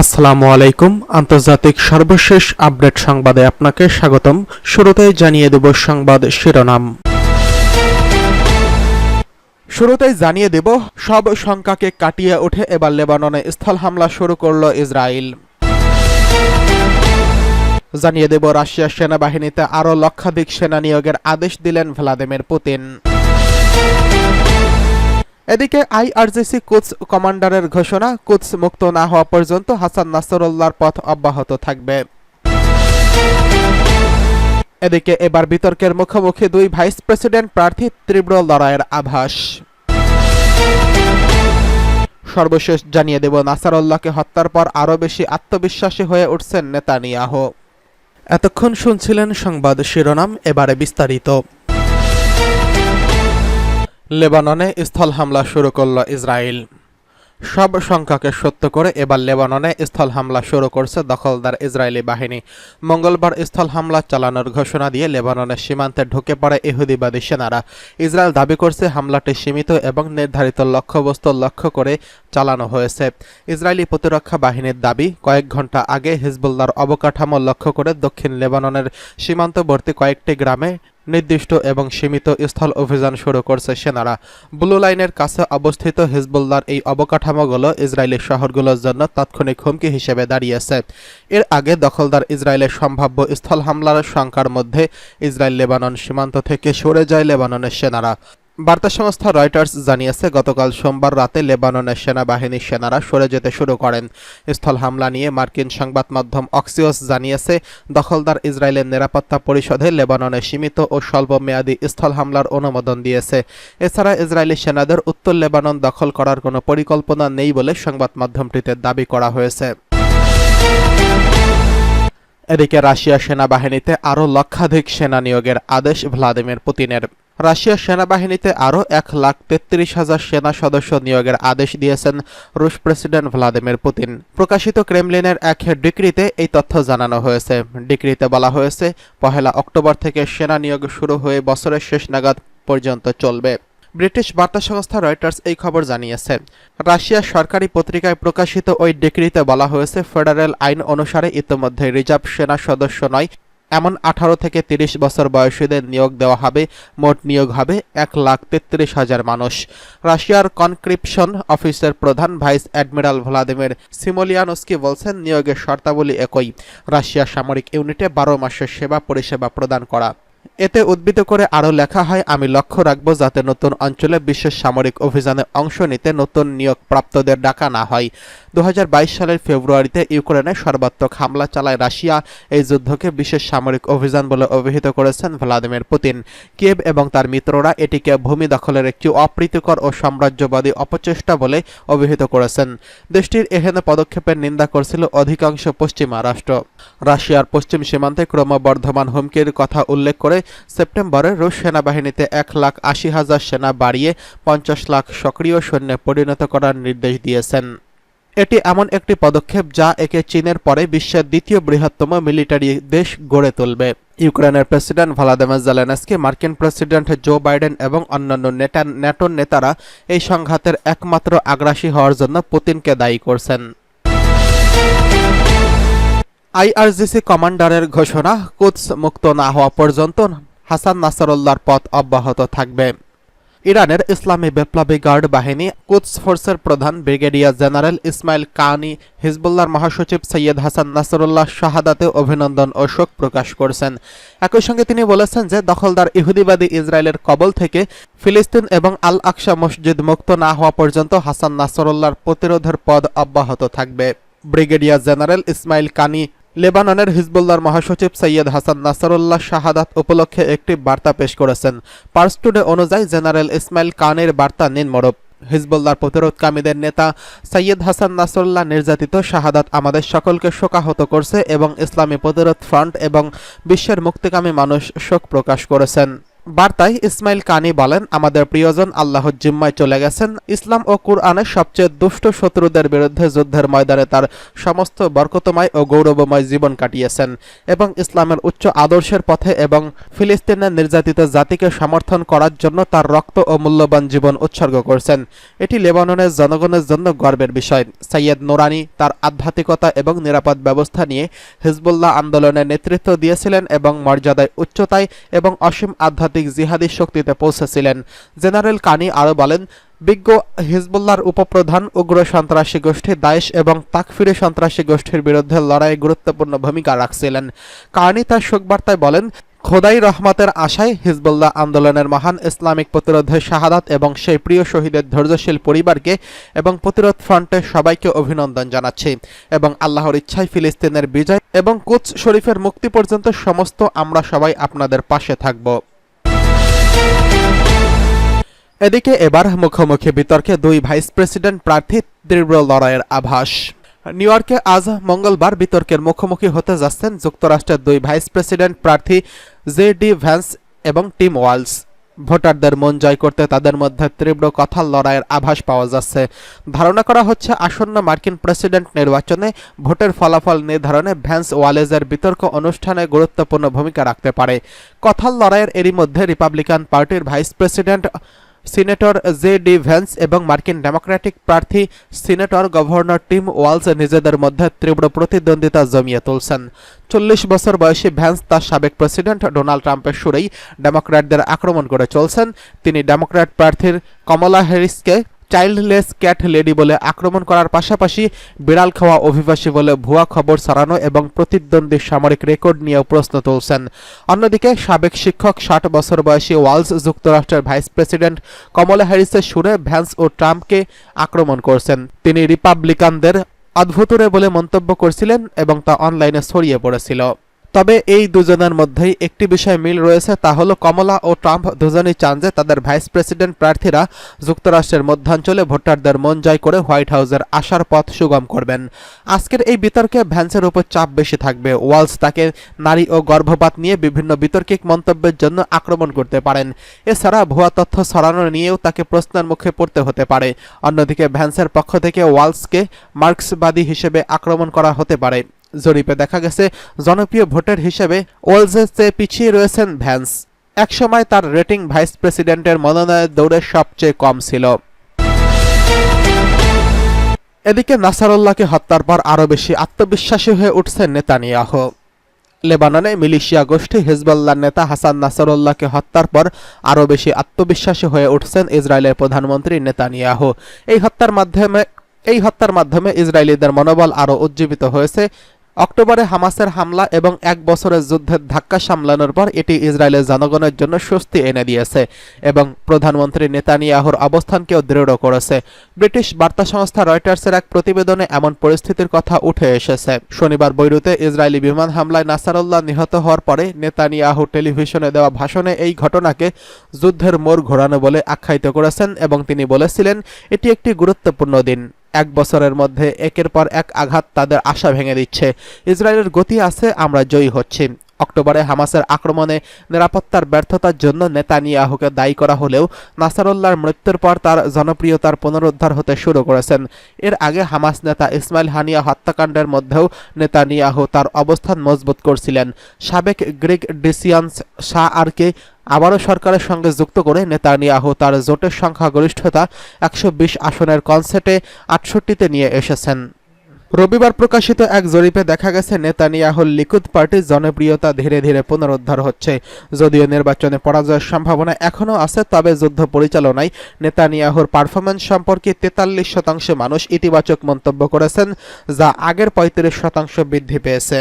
আসসালামু আলাইকুম। আন্তর্জাতিক সর্বশেষ আপডেট সংবাদে আপনাকে স্বাগতম। শুরুতেই জানিয়ে দেব সংবাদ শিরোনাম। শুরুতেই জানিয়ে দেব, সব শঙ্কাকে কাটিয়ে উঠে এবার লেবাননে স্থল হামলা শুরু করল ইসরায়েল। জানিয়ে দেব, রাশিয়ার সেনাবাহিনীতে আরও লক্ষাধিক সেনা নিয়োগের আদেশ দিলেন ভ্লাদিমির পুতিন। এদিকে আইআরজিসি কুচ কমান্ডারের ঘোষণা কুচ মুক্ত না হওয়া পর্যন্ত হাসান নাসরুল্লাহর পথ অব্যাহত থাকবে। এদিকে এবার বিতর্কের মুখোমুখি দুই ভাইস প্রেসিডেন্ট প্রার্থী তীব্র লড়াইয়ের আভাস। সর্বশেষ জানিয়ে দেব, নাসারুল্লাহকে হত্যার পর আরও বেশি আত্মবিশ্বাসী হয়ে উঠছেন নেতানিয়াহ। এতক্ষণ শুনছিলেন সংবাদ শিরোনাম, এবারে বিস্তারিত। লেবাননে স্থল হামলা শুরু করল ইসরায়েল। সব শঙ্কাকে সত্য করে এবার লেবাননে স্থল হামলা শুরু করছে দখলদার ইসরায়েলি বাহিনী। মঙ্গলবার স্থল হামলা চালানোর ঘোষণা দিয়ে লেবাননের সীমান্তে ঢুকে পড়ে ইহুদিবাদী সেনারা। ইসরায়েল দাবি করছে হামলাটি সীমিত এবং নির্ধারিত লক্ষ্যবস্তু লক্ষ্য করে চালানো হয়েছে। ইসরায়েলি প্রতিরক্ষা বাহিনীর দাবি, কয়েক ঘণ্টা আগে হিজবুল্লার অবকাঠামো লক্ষ্য করে দক্ষিণ লেবাননের সীমান্তবর্তী কয়েকটি গ্রামে নির্দিষ্ট এবং সীমিত স্থল অভিযান শুরু করছে সেনারা। ব্লু লাইনের কাছে অবস্থিত হিজবুল্লার এই অবকাঠামোগুলো ইসরায়েলের শহরগুলোর জন্য তাৎক্ষণিক হুমকি হিসেবে দাঁড়িয়েছে। এর আগে দখলদার ইসরায়েলের সম্ভাব্য স্থল হামলার সংখ্যার মধ্যে ইসরায়েল লেবানন সীমান্ত থেকে সরে যায় লেবাননের সেনারা। বার্তা সংস্থা রয়টার্স জানিয়েছে, গতকাল সোমবার রাতে লেবাননের সেনাবাহিনীর সেনারা সরে যেতে শুরু করেন। স্থল হামলা নিয়ে মার্কিন সংবাদ মাধ্যম অক্সিওস জানিয়েছে, দখলদার ইসরায়েলের নিরাপত্তা পরিষদে লেবাননের সীমিত ও স্বল্পমেয়াদী স্থল হামলার অনুমোদন দিয়েছে। এছাড়া ইসরায়েলি সেনাদের উত্তর লেবানন দখল করার কোনো পরিকল্পনা নেই বলে সংবাদ মাধ্যমটিতে দাবি করা হয়েছে। এদিকে রাশিয়া সেনাবাহিনীতে আরও লক্ষাধিক সেনা নিয়োগের আদেশ ভ্লাদিমির পুতিনের। রাশিয়ার সেনাবাহিনীতে আরও এক লাখ তেত্রিশ হাজার সেনা সদস্য নিয়োগের আদেশ দিয়েছেন রুশ প্রেসিডেন্ট ভ্লাদিমির পুতিন। প্রকাশিত ক্রেমলিনের এক ডিক্রিতে এই তথ্য জানানো হয়েছে। ডিক্রিতে বলা হয়েছে, পহেলা অক্টোবর থেকে সেনা নিয়োগ শুরু হয়ে বছরের শেষ নাগাদ পর্যন্ত চলবে। ব্রিটিশ বার্তা সংস্থা রয়টার্স এই খবর জানিয়েছে। রাশিয়ার সরকারি পত্রিকায় প্রকাশিত ওই ডিক্রিতে বলা হয়েছে, ফেডারেল আইন অনুসারে ইতোমধ্যে রিজার্ভ সেনা সদস্য নয় এমন আঠারো থেকে তিরিশ বছর বয়সীদের নিয়োগ দেওয়া হবে, মোট নিয়োগ হবে এক লাখ তেত্রিশ হাজার মানুষ। রাশিয়ার কনক্রিপশন অফিসের প্রধান ভাইস অ্যাডমিরাল ভ্লাদিমির সিমোলিয়ানস্কি বলছেন, নিয়োগের শর্তাবলী একই। রাশিয়ার সামরিক ইউনিটে বারো মাসের সেবা পরিষেবা প্রদান করা। এতে উদ্বৃত করে আরও লেখা হয়, আমি লক্ষ্য রাখব যাতে নতুন অঞ্চলে বিশেষ সামরিক অভিযানে অংশ নিতে নতুন নিয়োগ প্রাপ্তদের ডাকা না হয়। দু সালের ফেব্রুয়ারিতে ইউক্রেনে সর্বাত্মক হামলা চালায় রাশিয়া। এই যুদ্ধকে বিশেষ সামরিক অভিযান বলে অভিহিত করেছেন ভ্লাদিমির পুতিন। কিয়েভ এবং তার মিত্ররা এটিকে ভূমি দখলের একটি অপ্রীতিকর ও সাম্রাজ্যবাদী অপচেষ্টা বলে অভিহিত করেছেন। দেশটির এহেন পদক্ষেপের নিন্দা করছিল অধিকাংশ পশ্চিমা রাষ্ট্র। রাশিয়ার পশ্চিম সীমান্তে ক্রমবর্ধমান হুমকির কথা উল্লেখ করে সেপ্টেম্বরে রুশ সেনাবাহিনীতে এক লাখ আশি হাজার সেনা বাড়িয়ে পঞ্চাশ লাখ সক্রিয় সৈন্যে পরিণত করার নির্দেশ দিয়েছেন। এটি এমন একটি পদক্ষেপ যা একে চীনের পরে বিশ্বের দ্বিতীয় বৃহত্তম মিলিটারি দেশ গড়ে তুলবে। ইউক্রেনের প্রেসিডেন্ট ভলাদিমির জেলেনস্কি, মার্কিন প্রেসিডেন্ট জো বাইডেন এবং অন্যান্য নেটা ন্যাটোর নেতারা এই সংঘাতের একমাত্র আগ্রাসী হওয়ার জন্য পুতিনকে দায়ী করছেন। আইআরজিসি কমান্ডারের ঘোষণা কুৎস মুক্ত না হওয়া পর্যন্ত হাসান নাসারুল্লাহর পথ অব্যাহত থাকবে। ইরানের ইসলামী বিপ্লবী গার্ড বাহিনী কুৎস ফোর্সের প্রধান ব্রিগেডিয়ার জেনারেল ইসমাইল কানি, হিজবুল্লাহর মহাসচিব সৈয়দ হাসান নাসরুল্লাহ শাহাদাতে অভিনন্দন ও শোক প্রকাশ করছেন। একই সঙ্গে তিনি বলেছেন যে, দখলদার ইহুদিবাদী ইসরায়েলের কবল থেকে ফিলিস্তিন এবং আল আকসা মসজিদ মুক্ত না হওয়া পর্যন্ত হাসান নাসরুল্লাহর প্রতিরোধের পদ অব্যাহত থাকবে। ব্রিগেডিয়ার জেনারেল ইসমাইল কানি লেবাননের হিজবুল্লার মহাসচিব সৈয়দ হাসান নাসারুল্লাহ শাহাদাত উপলক্ষে একটি বার্তা পেশ করেছেন। পার্সটুডে অনুযায়ী জেনারেল ইসমাইল কানের বার্তা নিন মরব হিজবুল্লার প্রতিরোধকামীদের নেতা সৈয়দ হাসান নাসরুল্লাহ নির্যাতিত শাহাদাত আমাদের সকলকে শোকাহত করছে এবং ইসলামী প্রতিরোধ ফ্রন্ট এবং বিশ্বের মুক্তিকামী মানুষ শোক প্রকাশ করেছেন। বার্তায় ইসমাইল কানি বলেন, আমাদের প্রিয়জন আল্লাহর জিম্মায় চলে গেছেন। ইসলাম ও কুরআনের সবচেয়ে দুষ্ট শত্রুদের বিরুদ্ধে যুদ্ধের ময়দানে তার সমস্ত বরকতময় ও গৌরবময় জীবন কাটিয়েছেন এবং ইসলামের উচ্চ আদর্শের পথে এবং ফিলিস্তিনের নির্যাতিত জাতিকে সমর্থন করার জন্য তার রক্ত ও মূল্যবান জীবন উৎসর্গ করছেন। এটি লেবাননের জনগণের জন্য গর্বের বিষয়। সৈয়দ নোরানি তার আধ্যাত্মিকতা এবং নিরাপদ ব্যবস্থা নিয়ে হিজবুল্লাহ আন্দোলনের নেতৃত্ব দিয়েছিলেন এবং মর্যাদায় উচ্চতায় এবং অসীম আধ্যাত্মিক জিহাদি শক্তিতে পৌঁছেছিলেন। জেনারেল কানি আরও বলেন, বিজ্ঞ হিজবুল্লাহর উপপ্রধান উগ্র সন্ত্রাসী গোষ্ঠী দায়েশ এবং তাকফিরে সন্ত্রাসী গোষ্ঠীর বিরুদ্ধে লড়াইয়ে গুরুত্বপূর্ণ ভূমিকা রাখছিলেন। কার্নি তার শোকবার্তায় বলেন, খোদাই রহমতের আশায় হিজবুল্লাহ আন্দোলনের মহান ইসলামিক প্রতিরোধের শাহাদাত এবং সেই প্রিয় শহীদের ধৈর্যশীল পরিবারকে এবং প্রতিরোধ ফ্রন্টের সবাইকে অভিনন্দন জানাচ্ছি এবং আল্লাহর ইচ্ছায় ফিলিস্তিনের বিজয় এবং কুচ শরীফের মুক্তি পর্যন্ত সমস্ত আমরা সবাই আপনাদের পাশে থাকব। এদিকে এবার মুখোমুখি বিতর্কে দুই ভাইস প্রেসিডেন্ট প্রার্থী তীব্র লড়াইয়ের আভাস। নিউ ইয়র্কে আজ মঙ্গলবার বিতর্কের মুখোমুখি হতে যাচ্ছেন যুক্তরাষ্ট্রের দুই ভাইস প্রেসিডেন্ট প্রার্থী জে ডি ভ্যান্স এবং টিম ওয়ালস ভোটারদের মন জয় করতে তাদের মধ্যে তীব্র কথার লড়াইয়ের আভাস পাওয়া যাচ্ছে। ধারণা করা হচ্ছে আসন্ন মার্কিন প্রেসিডেন্ট নির্বাচনে ভোটের ফলাফল নির্ধারণে ভ্যান্স ওয়ালেজের বিতর্ক অনুষ্ঠানে গুরুত্বপূর্ণ ভূমিকা রাখতে পারে। কথার লড়াইয়ের এরই মধ্যে রিপাবলিকান পার্টির vice president senator J D Vance এবং মার্কিন ডেমোক্রেটিক প্রার্থী সিনেটর গভর্নর টিম ওয়ালস নিজেদের মধ্যে তীব্র প্রতিদ্বন্দ্বিতা জমিয়ে তুলছেন। চল্লিশ বছর বয়সী ভ্যান্স তার সাবেক প্রেসিডেন্ট ডোনাল্ড ট্রাম্পের সুরেই ডেমোক্র্যাটদের আক্রমণ করে চলছেন। তিনি ডেমোক্র্যাট প্রার্থীর কমলা হ্যারিসকে চাইল্ডলেস ক্যাট লেডি বলে আক্রমণ করার পাশাপাশি বিড়াল খাওয়া অভিবাসী বলে ভুয়া খবর ছড়ানো এবং প্রতিদ্বন্দ্বী সামরিক রেকর্ড নিয়েও প্রশ্ন তুলছেন। অন্যদিকে সাবেক শিক্ষক ষাট বছর বয়সী ওয়ালস যুক্তরাষ্ট্রের ভাইস প্রেসিডেন্ট কমলা হ্যারিসের সুরে ভ্যান্স ও ট্রাম্পকে আক্রমণ করছেন। তিনি রিপাবলিকানদের অদ্ভুতরে বলে মন্তব্য করছিলেন এবং তা অনলাইনে ছড়িয়ে পড়েছিল। তবে এই দুজনের মধ্যেই একটি বিষয় মিল রয়েছে, তা হলো কমলা ও ট্রাম্প দুজনই চান যে তাদের ভাইস প্রেসিডেন্ট প্রার্থীরা যুক্তরাষ্ট্রের মধ্যাঞ্চলে ভোটারদের মন জয় করে হোয়াইট হাউসের আসার পথ সুগম করবেন। আজকের এই বিতর্কে ভ্যান্সের উপর চাপ বেশি থাকবে। ওয়ালস তাকে নারী ও গর্ভপাত নিয়ে বিভিন্ন বিতর্কিক মন্তব্যের জন্য আক্রমণ করতে পারেন। এছাড়া ভুয়া তথ্য ছড়ানো নিয়েও তাকে প্রশ্নের মুখে পড়তে হতে পারে। অন্যদিকে ভ্যান্সের পক্ষ থেকে ওয়ালসকে মার্ক্সবাদী হিসেবে আক্রমণ করা হতে পারে। জরিপে দেখা গেছে, জনপ্রিয় ভোটার হিসেবে ওয়ালসের চেয়ে পিছিয়ে রয়েছেন ভ্যান্স। একসময় তার রেটিং ভাইস প্রেসিডেন্টের মনোনয়নের দৌড়ে সবচেয়ে কম ছিল। এদিকে নাসারুল্লাহকে হত্যার পর আরও বেশি আত্মবিশ্বাসী হয়ে উঠছেন নেতানিয়াহ। লেবাননে মিলিশিয়া গোষ্ঠী হিজবুল্লাহ নেতা হাসান নাসারুল্লাহকে হত্যার পর আরও বেশি আত্মবিশ্বাসী হয়ে উঠছেন ইসরায়েলের প্রধানমন্ত্রী নেতানিয়াহ। এই হত্যার মাধ্যমে এই হত্যার মাধ্যমে ইসরায়েলিদের মনোবল আরও উজ্জীবিত হয়েছে। অক্টোবরে হামাসের হামলা এবং এক বছরের যুদ্ধের ধাক্কা সামলানোর পর এটি ইসরায়েলের জনগণের জন্য স্বস্তি এনে দিয়েছে এবং প্রধানমন্ত্রী নেতানিয়াহুর অবস্থানকেও দৃঢ় করেছে। ব্রিটিশ বার্তা সংস্থা রয়টার্সের এক প্রতিবেদনে এমন পরিস্থিতির কথা উঠে এসেছে। শনিবার বৈরুতে ইসরায়েলি বিমান হামলায় নাসারুল্লাহ নিহত হওয়ার পরে নেতানিয়াহু টেলিভিশনে দেওয়া ভাষণে এই ঘটনাকে যুদ্ধের মোড় ঘোরানো বলে আখ্যায়িত করেছেন এবং তিনি বলেছিলেন, এটি একটি গুরুত্বপূর্ণ দিন। এক বছরের মধ্যে একের পর এক আঘাত তাদের আশা ভেঙে দিচ্ছে। ইসরায়েলের গতি আছে, আমরা জয়ী হচ্ছি। অক্টোবরে হামাসের আক্রমণে নিরাপত্তার ব্যর্থতার জন্য নেতানিয়াহুকে দায়ী করা হলেও নাসারুল্লাহর মৃত্যুর পর তার জনপ্রিয়তার পুনরুদ্ধার হতে শুরু করেছেন। এর আগে হামাস নেতা ইসমাইল হানিয়া হত্যাকাণ্ডের মধ্যেও নেতানিয়াহু তার অবস্থান মজবুত করছিলেন। সাবেক গ্রিক ডিসিয়ান্স শাহ আরকে আবারও সরকারের সঙ্গে যুক্ত করে নেতানিয়াহু তার জোটের সংখ্যাগরিষ্ঠতা একশো বিশ আসনের কনসেটে আটষট্টিতে নিয়ে এসেছেন। রবিবার প্রকাশিত এক জরিপে দেখা গেছে, নেতানিয়াহুর লিকুদ পার্টির জনপ্রিয়তা ধীরে ধীরে পুনরুদ্ধার হচ্ছে। যদিও নির্বাচনে পরাজয়ের সম্ভাবনা এখনও আছে, তবে যুদ্ধ পরিচালনায় নেতানিয়াহুর পারফরমেন্স সম্পর্কে তেতাল্লিশ শতাংশ মানুষ ইতিবাচক মন্তব্য করেছেন, যা আগের পঁয়ত্রিশ শতাংশ বৃদ্ধি পেয়েছে।